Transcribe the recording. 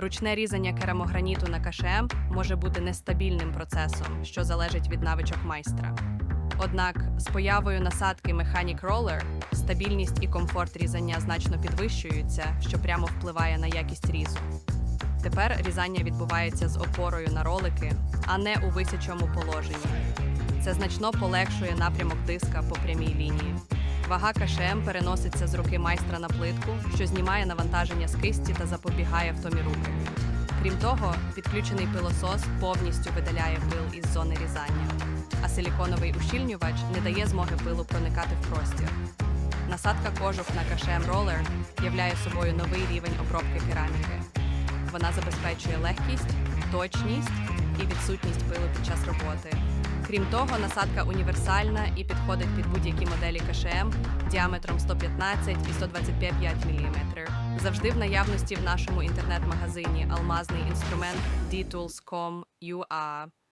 Ручне різання керамограніту на КШМ може бути нестабільним процесом, що залежить від навичок майстра. Однак з появою насадки Mechanic Roller стабільність і комфорт різання значно підвищуються, що прямо впливає на якість різу. Тепер різання відбувається з опорою на ролики, а не у висячому положенні. Це значно полегшує напрямок диска по прямій лінії. Вага КШМ переноситься з руки майстра на плитку, що знімає навантаження з кисті та запобігає втомі руки. Крім того, підключений пилосос повністю видаляє пил із зони різання, а силіконовий ущільнювач не дає змоги пилу проникати в простір. Насадка кожух на КШМ Roller являє собою новий рівень обробки кераміки. Вона забезпечує легкість, точність і відсутність пилу під час роботи. Крім того, насадка універсальна і підходить під будь-які моделі КШМ діаметром 115 і 125 мм. Завжди в наявності в нашому інтернет-магазині алмазний інструмент dtools.com.ua.